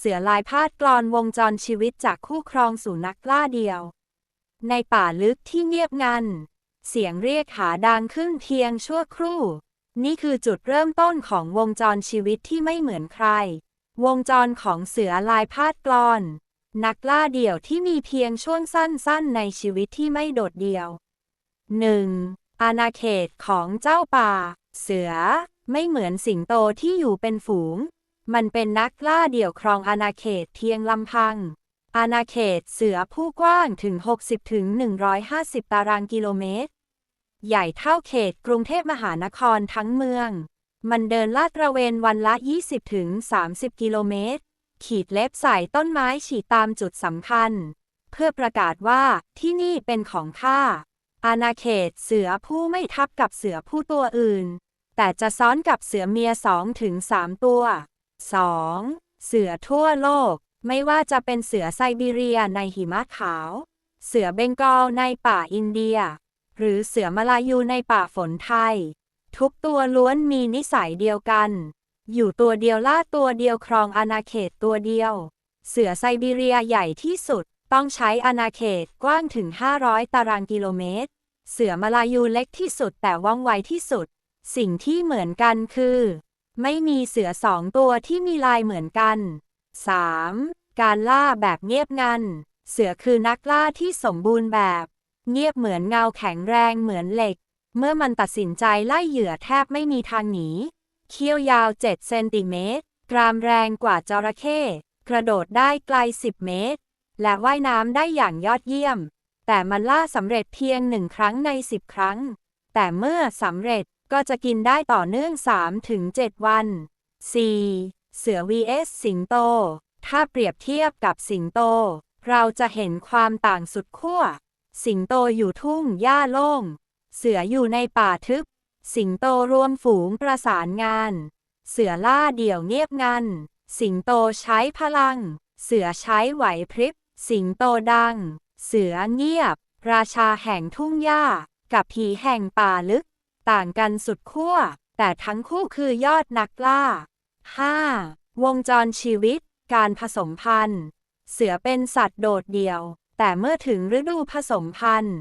เสือลายพาดกลอนวงจรชีวิตจากคู่ครองสู่นักล่าเดียว ในป่าลึกที่เงียบงัน เสียงเรียกหาดังขึ้นเพียงชั่วครู่ นี่คือจุดเริ่มต้นของวงจรชีวิตที่ไม่เหมือนใคร วงจรของเสือลายพาดกลอน นักล่าเดี่ยวที่มีเพียงช่วงสั้นๆ ในชีวิตที่ไม่โดดเดี่ยว 1. อาณาเขตของเจ้าป่า เสือ ไม่เหมือนสิงโตที่อยู่เป็นฝูง มันเป็นนักล่าเดี่ยวครองอาณาเขตเพียงลำพัง อาณาเขตเสือผู้กว้างถึง 60ถึง150 ตารางกิโลเมตร ใหญ่เท่าเขตกรุงเทพมหานครทั้งเมือง มันเดินลาดตระเวนวันละ 20ถึง30 กิโลเมตร ขีดเล็บใส่ต้นไม้ฉีดตามจุดสำคัญ เพื่อประกาศว่าที่นี่เป็นของข้า อาณาเขตเสือผู้ไม่ทับกับเสือผู้ตัวอื่น แต่จะซ้อนกับเสือเมียสองถึงสามตัว 2. เสือทั่วโลก ไม่ว่าจะเป็นเสือไซบีเรียในหิมะขาว เสือเบงกอลในป่าอินเดีย หรือเสือมาลายูในป่าฝนไทย ทุกตัวล้วนมีนิสัยเดียวกัน อยู่ตัวเดียวล่าตัวเดียวครองอาณาเขตตัวเดียว เสือไซบีเรียใหญ่ที่สุดต้องใช้อาณาเขตกว้างถึง 500 ตารางกิโลเมตร เสือมาลายูเล็กที่สุดแต่ว่องไวที่สุด สิ่งที่เหมือนกันคือ ไม่มีเสือสองตัวที่มีลายเหมือนกัน 3. การล่าแบบเงียบงัน เสือคือนักล่าที่สมบูรณ์แบบ เงียบเหมือนเงาแข็งแรงเหมือนเหล็ก เมื่อมันตัดสินใจไล่เหยื่อแทบไม่มีทางหนี เขี้ยวยาว 7 เซนติเมตร กรามแรงกว่าจระเข้ กระโดดได้ไกล 10 เมตร และว่ายน้ำได้อย่างยอดเยี่ยม แต่มันล่าสำเร็จเพียงหนึ่งครั้งใน 10 ครั้ง แต่เมื่อสำเร็จ ก็จะกินได้ต่อเนื่อง 3-7 วัน 4. เสือ vs สิงโต ถ้าเปรียบเทียบกับสิงโต เราจะเห็นความต่างสุดขั้ว สิงโตอยู่ทุ่งหญ้าโล่ง เสืออยู่ในป่าทึบ สิงโตรวมฝูงประสานงาน เสือล่าเดี่ยวเงียบงัน สิงโตใช้พลัง เสือใช้ไหวพริบ สิงโตดัง เสือเงียบ ราชาแห่งทุ่งหญ้า กับผีแห่งป่าลึก ต่างกันสุดขั้ว แต่ทั้งคู่คือยอดนักล่า 5. วงจรชีวิต การผสมพันธุ์ เสือเป็นสัตว์โดดเดี่ยว แต่เมื่อถึงฤดูผสมพันธุ์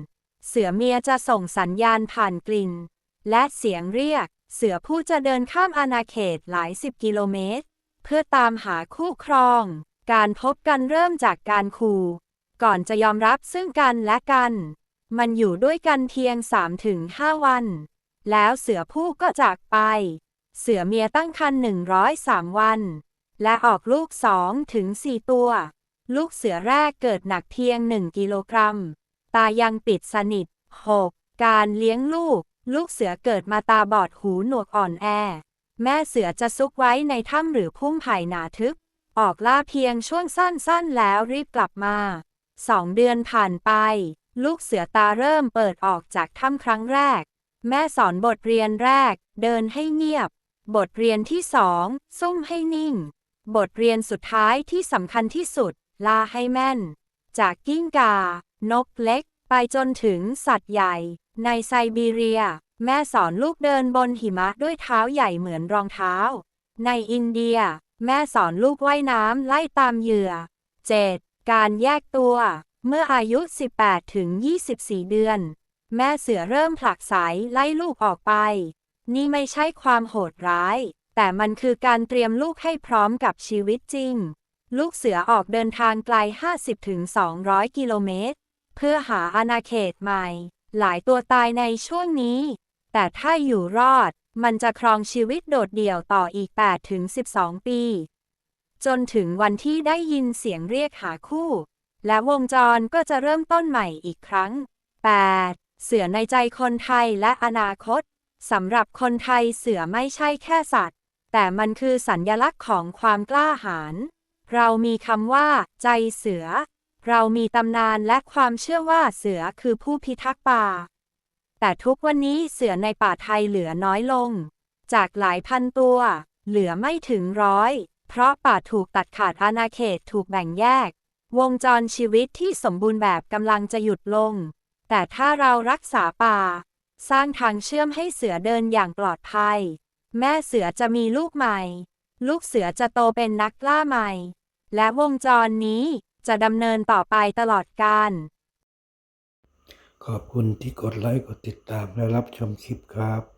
เสือเมียจะส่งสัญญาณผ่านกลิ่น และเสียงเรียก เสือผู้จะเดินข้ามอาณาเขตหลายสิบกิโลเมตร เพื่อตามหาคู่ครอง การพบกันเริ่มจากการคูก่อนจะยอมรับซึ่งกันและกัน มันอยู่ด้วยกันเพียง 3-5 วัน แล้วเสือผู้ก็จากไป เสือเมียตั้งครรภ์103 วัน และออกลูก2-4ตัว ลูกเสือแรกเกิดหนักเพียง 1 กิโลกรัม ตายังปิดสนิท 6. การเลี้ยงลูก ลูกเสือเกิดมาตาบอดหูหนวกอ่อนแอ แม่เสือจะซุกไว้ในถ้ำหรือพุ่มไผ่หนาทึบ ออกล่าเพียงช่วงสั้นๆ แล้วรีบกลับมาสองเดือนผ่านไป ลูกเสือตาเริ่มเปิดออกจากถ้ำครั้งแรก แม่สอนบทเรียนแรก เดินให้เงียบ บทเรียนที่สองซุ่มให้นิ่ง บทเรียนสุดท้ายที่สำคัญที่สุด ลาให้แม่น จากกิ้งกา นกเล็ก ไปจนถึงสัตว์ใหญ่ ในไซบีเรีย แม่สอนลูกเดินบนหิมะด้วยเท้าใหญ่เหมือนรองเท้า ในอินเดีย แม่สอนลูกว่ายน้ำไล่ตามเหยื่อ 7. การแยกตัว เมื่ออายุ 18 ถึง 24 เดือน แม่เสือเริ่มผลักไสไล่ลูกออกไป นี่ไม่ใช่ความโหดร้าย แต่มันคือการเตรียมลูกให้พร้อมกับชีวิตจริง ลูกเสือออกเดินทางไกล 50-200 กิโลเมตร เพื่อหาอาณาเขตใหม่ หลายตัวตายในช่วงนี้ แต่ถ้าอยู่รอด มันจะครองชีวิตโดดเดี่ยวต่ออีก 8-12 ปี จนถึงวันที่ได้ยินเสียงเรียกหาคู่ และวงจรก็จะเริ่มต้นใหม่อีกครั้ง 8. เสือในใจคนไทยและอนาคตสำหรับคนไทยเสือไม่ใช่แค่สัตว์ แต่มันคือสัญญลักษณ์ของความกล้าหาญเรามีคำว่า ใจเสือ เรามีตำนานและความเชื่อว่าเสือคือผู้พิทักษ์ป่า แต่ทุกวันนี้เสือในป่าไทยเหลือน้อยลง จากหลายพันตัว เหลือไม่ถึงร้อย เพราะป่าถูกตัดขาดอาณาเขตถูกแบ่งแยก วงจรชีวิตที่สมบูรณ์แบบกำลังจะหยุดลง แต่ถ้าเรารักษาป่า สร้างทางเชื่อมให้เสือเดินอย่างปลอดภัย แม่เสือจะมีลูกใหม่ ลูกเสือจะโตเป็นนักล่าใหม่ และวงจรนี้จะดำเนินต่อไปตลอดกาลขอบคุณที่กดไลค์กดติดตามและรับชมคลิปครับ